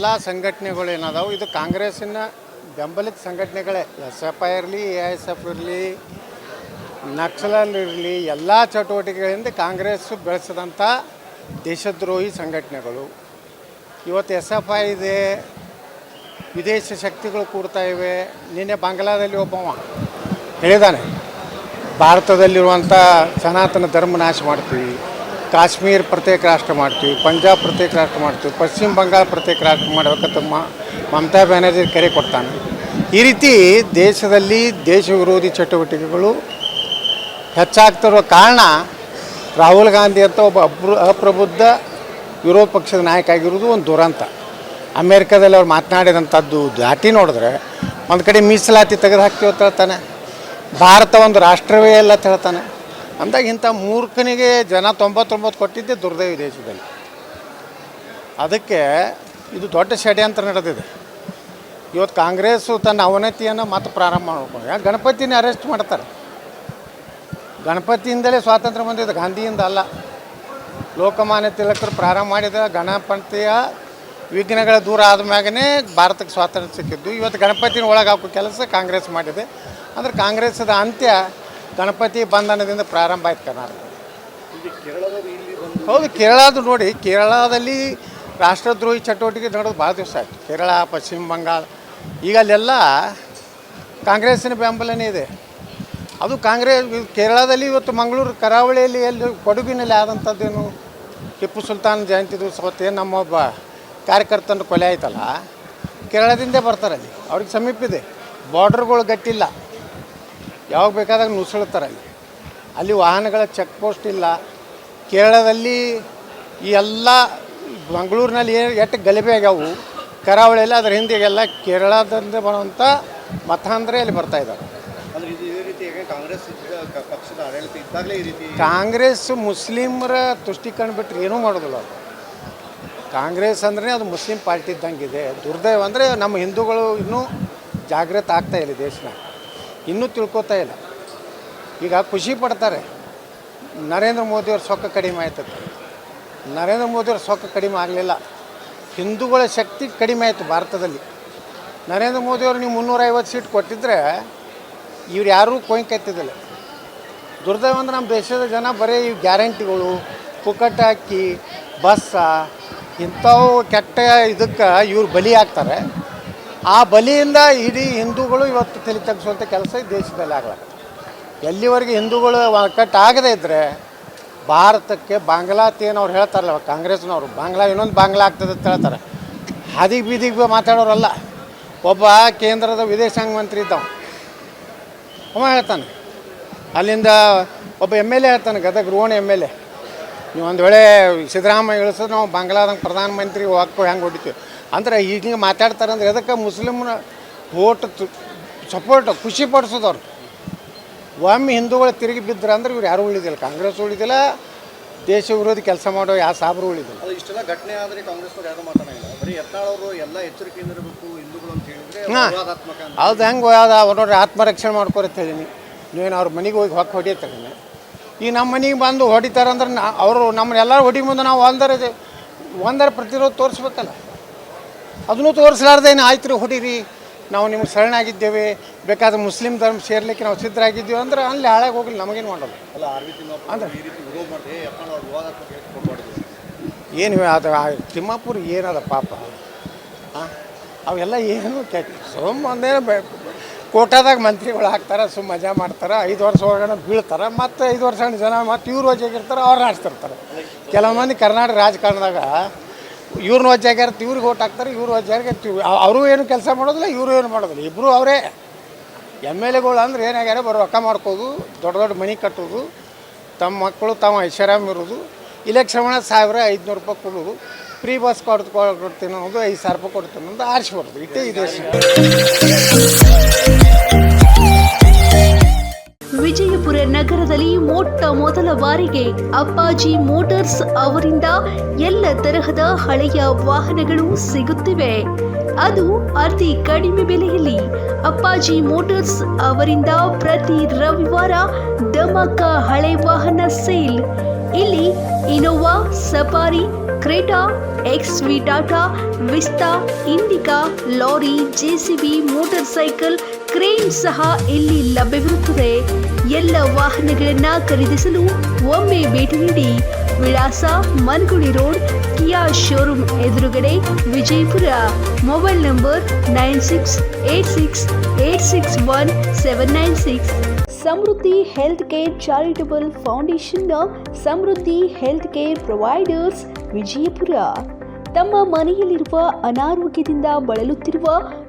ಎಲ್ಲ ಸಂಘಟನೆಗಳು ಏನದಾವು ಇದು ಕಾಂಗ್ರೆಸ್ಸಿನ ಬೆಂಬಲಿತ ಸಂಘಟನೆಗಳೇ. ಎಸ್ ಎಫ್ ಐ ಇರಲಿ ಎ ಎಸ್ ಎಫ್ ಇರಲಿ ನಕ್ಸಲಲ್ ಎಲ್ಲ ಚಟುವಟಿಕೆಗಳಿಂದ ಕಾಂಗ್ರೆಸ್ ಬೆಳೆಸಿದಂಥ ದೇಶದ್ರೋಹಿ ಸಂಘಟನೆಗಳು. ಇವತ್ತು ಎಸ್ ಎಫ್ ಐ ಇದೆ, ವಿದೇಶಿ ಶಕ್ತಿಗಳು ಕೂಡ್ತಾ ಇವೆ. ನಿನ್ನೆ ಬಾಂಗ್ಲಾದಲ್ಲಿ ಒಬ್ಬವ ಹೇಳಿದಾನೆ ಭಾರತದಲ್ಲಿರುವಂಥ ಸನಾತನ ಧರ್ಮ ನಾಶ ಮಾಡ್ತೀವಿ. ಕಾಶ್ಮೀರ ಪ್ರತ್ಯೇಕ ರಾಷ್ಟ್ರ ಮಾಡ್ತೀವಿ, ಪಂಜಾಬ್ ಪ್ರತ್ಯೇಕ ರಾಷ್ಟ್ರ ಮಾಡ್ತೀವಿ, ಪಶ್ಚಿಮ ಬಂಗಾಳ ಪ್ರತ್ಯೇಕ ರಾಷ್ಟ್ರ ಮಾಡಬೇಕಂತ ಮಮತಾ ಬ್ಯಾನರ್ಜಿ ಕರೆ ಕೊಡ್ತಾನೆ. ಈ ರೀತಿ ದೇಶದಲ್ಲಿ ದೇಶ ವಿರೋಧಿ ಚಟುವಟಿಕೆಗಳು ಹೆಚ್ಚಾಗ್ತಿರುವ ಕಾರಣ ರಾಹುಲ್ ಗಾಂಧಿ ಅಂತ ಒಬ್ಬ ಅಪ್ರ, ಅಪ್ರಬುದ್ಧ ವಿರೋಧ ಪಕ್ಷದ ನಾಯಕ ಆಗಿರೋದು ಒಂದು ದುರಂತ. ಅಮೇರಿಕಾದಲ್ಲಿ ಅವ್ರು ಮಾತನಾಡಿದಂಥದ್ದು ದಾಟಿ ನೋಡಿದ್ರೆ ಒಂದು ಕಡೆ ಮೀಸಲಾತಿ ತೆಗೆದು ಹಾಕ್ತೀವಿ ಅಂತ ಹೇಳ್ತಾನೆ. ಭಾರತ ಒಂದು ರಾಷ್ಟ್ರವೇ ಅಲ್ಲ ಅಂತ ಹೇಳ್ತಾನೆ. ಅಂದಾಗ ಇಂಥ ಮೂರ್ಖನಿಗೆ ಜನ ತೊಂಬತ್ತೊಂಬತ್ತು ಕೊಟ್ಟಿದ್ದೆ ದುರ್ದೈವ ದೇಶದಲ್ಲಿ. ಅದಕ್ಕೆ ಇದು ದೊಡ್ಡ ಷಡ್ಯಂತ್ರ ನಡೆದಿದೆ. ಇವತ್ತು ಕಾಂಗ್ರೆಸ್ಸು ತನ್ನ ಅವನತಿಯನ್ನು ಮತ್ತೆ ಪ್ರಾರಂಭ ಮಾಡ್ಕೊಂಡು ಗಣಪತಿನೇ ಅರೆಸ್ಟ್ ಮಾಡ್ತಾರೆ? ಗಣಪತಿಯಿಂದಲೇ ಸ್ವಾತಂತ್ರ್ಯ ಬಂದಿದೆ, ಗಾಂಧಿಯಿಂದ ಅಲ್ಲ. ಲೋಕಮಾನ್ಯ ತಿಲಕರು ಪ್ರಾರಂಭ ಮಾಡಿದ ಗಣಪತಿಯ ವಿಘ್ನಗಳ ದೂರ ಆದ ಮ್ಯಾಗನೇ ಭಾರತಕ್ಕೆ ಸ್ವಾತಂತ್ರ್ಯ ಸಿಕ್ಕಿದ್ದು. ಇವತ್ತು ಗಣಪತಿನ ಒಳಗೆ ಹಾಕೋ ಕೆಲಸ ಕಾಂಗ್ರೆಸ್ ಮಾಡಿದೆ. ಅಂದ್ರೆ ಕಾಂಗ್ರೆಸ್ದ ಅಂತ್ಯ ಗಣಪತಿ ಬಂಧನದಿಂದ ಪ್ರಾರಂಭ ಆಯ್ತು ಕರ್ನಾಟಕ. ಹೌದು ಕೇರಳದ ನೋಡಿ ಕೇರಳದಲ್ಲಿ ರಾಷ್ಟ್ರದ್ರೋಹಿ ಚಟುವಟಿಕೆ ನಡೆದು ಭಾಳ ದಿವಸ ಆಯಿತು. ಕೇರಳ ಪಶ್ಚಿಮ ಬಂಗಾಳ ಈಗ ಅಲ್ಲೆಲ್ಲ ಕಾಂಗ್ರೆಸ್ಸಿನ ಬೆಂಬಲನೇ ಇದೆ. ಅದು ಕಾಂಗ್ರೆಸ್ ಕೇರಳದಲ್ಲಿ ಇವತ್ತು ಮಂಗಳೂರು ಕರಾವಳಿಯಲ್ಲಿ ಎಲ್ಲಿ ಕೊಡಗಿನಲ್ಲಿ ಆದಂಥದ್ದೇನು? ಟಿಪ್ಪು ಸುಲ್ತಾನ್ ಜಯಂತಿ ದಿವಸ ಅವತ್ತೇನು ನಮ್ಮೊಬ್ಬ ಕಾರ್ಯಕರ್ತನ ಕೊಲೆ ಆಯ್ತಲ್ಲ ಕೇರಳದಿಂದ ಬರ್ತಾರೆ ಅಲ್ಲಿ. ಅವ್ರಿಗೆ ಸಮೀಪ ಇದೆ. ಬಾರ್ಡ್ರ್ಗಳು ಗಟ್ಟಿಲ್ಲ. ಯಾವಾಗ ಬೇಕಾದಾಗ ನುಸುಳ್ತಾರೆ ಅಲ್ಲಿ ಅಲ್ಲಿ ವಾಹನಗಳ ಚೆಕ್ ಪೋಸ್ಟ್ ಇಲ್ಲ. ಕೇರಳದಲ್ಲಿ ಈ ಎಲ್ಲ ಮಂಗಳೂರಿನಲ್ಲಿ ಏನು ಎಷ್ಟು ಗಲಭೆ ಆಗ್ಯಾವು. ಕರಾವಳಿಯಲ್ಲಿ ಅದರ ಹಿಂದೆಗೆಲ್ಲ ಕೇರಳದಿಂದ ಬರುವಂಥ ಮತಾಂಧ್ರೆ ಅಲ್ಲಿ ಬರ್ತಾ ಇದ್ದಾರೆ ಕಾಂಗ್ರೆಸ್ ಮುಸ್ಲಿಮರ ತುಷ್ಟೀಕರಣ ಬಿಟ್ಟರೆ ಏನೂ ಮಾಡೋದಿಲ್ಲ ಅದು. ಕಾಂಗ್ರೆಸ್ ಅಂದ್ರೆ ಅದು ಮುಸ್ಲಿಂ ಪಾರ್ಟಿ ಇದ್ದಂಗೆ ಇದೆ ದುರ್ದೈವ ಅಂದರೆ ನಮ್ಮ ಹಿಂದೂಗಳು ಇನ್ನೂ ಜಾಗೃತ ಆಗ್ತಾ ಇಲ್ಲ ದೇಶನ. ಇನ್ನೂ ತಿಳ್ಕೊತಾ ಇಲ್ಲ. ಈಗ ಖುಷಿ ಪಡ್ತಾರೆ. ನರೇಂದ್ರ ಮೋದಿಯವ್ರ ಸೊಕ್ಕ ಕಡಿಮೆ ಆಯ್ತದೆ. ನರೇಂದ್ರ ಮೋದಿಯವ್ರ ಸೊಕ್ಕ ಕಡಿಮೆ ಆಗಲಿಲ್ಲ. ಹಿಂದೂಗಳ ಶಕ್ತಿ ಕಡಿಮೆ ಆಯಿತು ಭಾರತದಲ್ಲಿ. ನರೇಂದ್ರ ಮೋದಿಯವರು ನೀವು ಮುನ್ನೂರೈವತ್ತು ಸೀಟ್ ಕೊಟ್ಟಿದ್ರೆ ಇವ್ರು ಯಾರೂ ಕೊಯ್ಕೆತ್ತಿದ್ದಿಲ್ಲ ದುರ್ದೈವ ಅಂದ್ರೆ ನಮ್ಮ ದೇಶದ ಜನ ಬರೀ ಈ ಗ್ಯಾರಂಟಿಗಳು ಪುಕ್ಕಟ್ಟ ಅಕ್ಕಿ ಬಸ್ಸ, ಇಂಥವು ಕೆಟ್ಟ ಇದಕ್ಕೆ ಇವ್ರು ಬಲಿ ಆಗ್ತಾರೆ ಆ ಬಲಿಯಿಂದ ಇಡೀ ಹಿಂದೂಗಳು ಇವತ್ತು ತಲೆ ತಗ್ಸುವಂಥ ಕೆಲಸ ದೇಶದಲ್ಲಿ ಎಲ್ಲಿವರೆಗೂ ಎಲ್ಲಿವರೆಗೆ ಹಿಂದೂಗಳು ಒಕ್ಕಟ್ಟು ಆಗದೇ ಇದ್ದರೆ ಭಾರತಕ್ಕೆ ಬಾಂಗ್ಲಾತಿ ಏನು ಅವ್ರು ಹೇಳ್ತಾರಲ್ಲ, ಕಾಂಗ್ರೆಸ್ನವರು, ಬಾಂಗ್ಲಾ ಇನ್ನೊಂದು ಬಾಂಗ್ಲಾ ಆಗ್ತದೆ ಅಂತ ಹೇಳ್ತಾರೆ. ಹಾದಿಗೆ ಬೀದಿಗೆ ಮಾತಾಡೋರಲ್ಲ, ಒಬ್ಬ ಕೇಂದ್ರದ ವಿದೇಶಾಂಗ ಮಂತ್ರಿ ಇದ್ದವ ಅವ ಹೇಳ್ತಾನೆ. ಅಲ್ಲಿಂದ ಒಬ್ಬ ಎಂ ಎಲ್ ಎ ಹೇಳ್ತಾನೆ, Gadag Ron M L A. ನೀವು ಒಂದು ವೇಳೆ ಸಿದ್ದರಾಮಯ್ಯ ಇಳಿಸಿದ್ರೆ ನಾವು ಬಾಂಗ್ಲಾದಂಗೆ ಪ್ರಧಾನಮಂತ್ರಿ ಹಾಕೋ ಹೆಂಗೆ ಹೊಡಿತೀವಿ. ಅಂದ್ರೆ ಈಗ ಹಿಂಗೆ ಮಾತಾಡ್ತಾರೆ ಅಂದ್ರೆ ಎದಕ್ಕೆ ಮುಸ್ಲಿಮ್ನ ಓಟ್ ಸಪೋರ್ಟ್ ಖುಷಿ ಪಡಿಸೋದವ್ರು. ಒಮ್ಮೆ ಹಿಂದೂಗಳು ತಿರುಗಿ ಬಿದ್ದರು ಅಂದ್ರೆ ಇವ್ರು ಯಾರೂ ಉಳಿದಿಲ್ಲ. ಕಾಂಗ್ರೆಸ್ ಉಳಿದಿಲ್ಲ ದೇಶ ವಿರೋಧಿ ಕೆಲಸ ಮಾಡೋ ಯಾವ ಸಾಬ್ರು ಉಳಿದಿಲ್ಲ. ಅದು ಇಷ್ಟೆಲ್ಲ ಘಟನೆ ಆದರೆ ಕಾಂಗ್ರೆಸ್ನವ್ರು ಯಾರು ಮಾತಾಡಂಗಿಲ್ಲ. ಬರೀ ಯತ್ನಾಳವರು ಎಲ್ಲ ಎಚ್ಚರಿಕೆಯಿಂದ ಇರಬೇಕು ಹಿಂದೂಗಳು ಅಂತ ಹೇಳಿದ್ರೆ ಹಾ. ಹೌದು ಹೆಂಗೆ ಅದ ನೋಡ್ರಿ ಆತ್ಮರಕ್ಷಣೆ ಮಾಡ್ಕೊರಿ ಅಂತ ಹೇಳೀನಿ. ನೀವೇನು ಅವ್ರ ಮನೆಗೆ ಹೋಗಿ ಹೊಕ್ಕ ಹೊಡಿತಾರೆ ಈ ನಮ್ಮ ಮನೆಗೆ ಬಂದು ಹೊಡಿತಾರಂದ್ರೆ ನಾ ಅವರು ನಮ್ಮನ್ನೆಲ್ಲರೂ ಹೊಡಿ ಮುಂದೆ ನಾವು ಒಂದರ ಒಂದರ ಪ್ರತಿರೋಧ ತೋರಿಸ್ಬೇಕಲ್ಲ. ಅದನ್ನು ತೋರಿಸ್ಲಾರ್ದೇನು ಆಯ್ತು ರೀ ಹೊಡೀರಿ? ನಾವು ನಿಮ್ಗೆ ಶರಣಾಗಿದ್ದೇವೆ. ಬೇಕಾದ್ರೆ ಮುಸ್ಲಿಂ ಧರ್ಮ ಸೇರ್ಲಿಕ್ಕೆ ನಾವು ಸಿದ್ಧರಾಗಿದ್ದೀವಿ ಅಂದ್ರೆ ಅಲ್ಲಿ ಹಾಳಾಗಿ ಹೋಗಲಿ ನಮಗೇನು ಮಾಡೋದು ಏನು ಅದು ತಿಮ್ಮಾಪುರ ಏನದ ಪಾಪ? ಅವೆಲ್ಲ ಏನು ಸುಮ್ಮ ಒಂದೇನು ಕೋಟಾದಾಗ ಮಂತ್ರಿಗಳು ಹಾಕ್ತಾರೆ ಸುಮ್ಮ ಮಜಾ ಮಾಡ್ತಾರೆ, ಐದು ವರ್ಷ ಒಳಗಡೆ ಬೀಳ್ತಾರೆ, ಮತ್ತು ಐದು ವರ್ಷ ಜನ ಮತ್ತು ಇವ್ರು ವಜ್ಜಾಗಿರ್ತಾರೆ ಅವ್ರನ್ನ ಆಡ್ತಿರ್ತಾರೆ ಕೆಲವು ಮಂದಿ ಕರ್ನಾಟಕ ರಾಜಕಾರಣದಾಗ ಇವ್ರನ್ನ ವಜ್ಜಾಗಿರ್ತ ಇವ್ರಿಗೆ ಓಟ್ ಹಾಕ್ತಾರೆ, ಇವ್ರು ವಜ್ಜಾಗಿರ್ತೀವಿ ಅವರು ಏನು ಕೆಲಸ ಮಾಡೋದಿಲ್ಲ, ಇವರು ಏನು ಮಾಡೋದಿಲ್ಲ ಇಬ್ಬರು ಅವರೇ. ಎಂ ಎಲ್ ಎಗಳು ಅಂದ್ರೆ ಏನಾಗ್ಯಾರ ಬರೋ ರೊಕ್ಕ ಮಾಡ್ಕೋದು, ದೊಡ್ಡ ದೊಡ್ಡ ಮನೆ ಕಟ್ಟೋದು, ತಮ್ಮ ಮಕ್ಕಳು ತಮ್ಮ ಐಷಾರಾಮ್ ಇರೋದು ಇಲೆಕ್ಷನ್ ಸಾವಿರ ಐದುನೂರು ರೂಪಾಯಿ ಕೊಡೋದು ಫ್ರೀ ಬಸ್ ಕೊಡ್ತು ಕೊಡ್ತೀನಿ ಅನ್ನೋದು ಐದು ಸಾವಿರ ರೂಪಾಯಿ ಕೊಡ್ತೀನಿ ಅನ್ನೋದು ಆರಿಸ್ಬಾರ್ದು ಇಟ್ಟೇ ಇದೆ ವಿಜಯಪುರ ನಗರದಲ್ಲಿ ಮೊಟ್ಟ ಮೊದಲ ಬಾರಿಗೆ ಅಪ್ಪಾಜಿ ಮೋಟಾರ್ಸ್ ಅವರಿಂದ ಎಲ್ಲ ತರಹದ ಹಳೆಯ ವಾಹನಗಳು ಸಿಗುತ್ತಿವೆ. ಅದು ಅತಿ ಕಡಿಮೆ ಬೆಲೆಯಲ್ಲಿ ಅಪ್ಪಾಜಿ ಮೋಟಾರ್ಸ್ ಅವರಿಂದ ಪ್ರತಿ ರವಿವಾರ ಧಮಕ ಹಳೆ ವಾಹನ ಸೇಲ್. ಇಲ್ಲಿ Innova, Safari, Creta X V Tata, Vista, Indica, lorry JCB motorcycle crane ಸಹ ಇಲ್ಲಿ ಲಭ್ಯವಿರುತ್ತದೆ? ಎಲ್ಲ ವಾಹನಗಳನ್ನ ಖರೀದಿಸಲು ಒಮ್ಮೆ ಭೇಟಿ ನೀಡಿ ವಿಳಾಸ ಮನ್ಗುಳಿ ರೋಡ್, ಕಿಯಾ ಶೋರೂಮ್ ಎದುರುಗಡೆ Vijayapura. Mobile number nine six eight six eight six one seven nine six. Samruddhi health care charitable ಫೌಂಡೇಶನ್ನ Samruddhi health care providers Vijayapura. ತಮ್ಮ ಮನೆಯಲ್ಲಿರುವ ಅನಾರೋಗ್ಯದಿಂದ ಬಳಲುತ್ತಿರುವ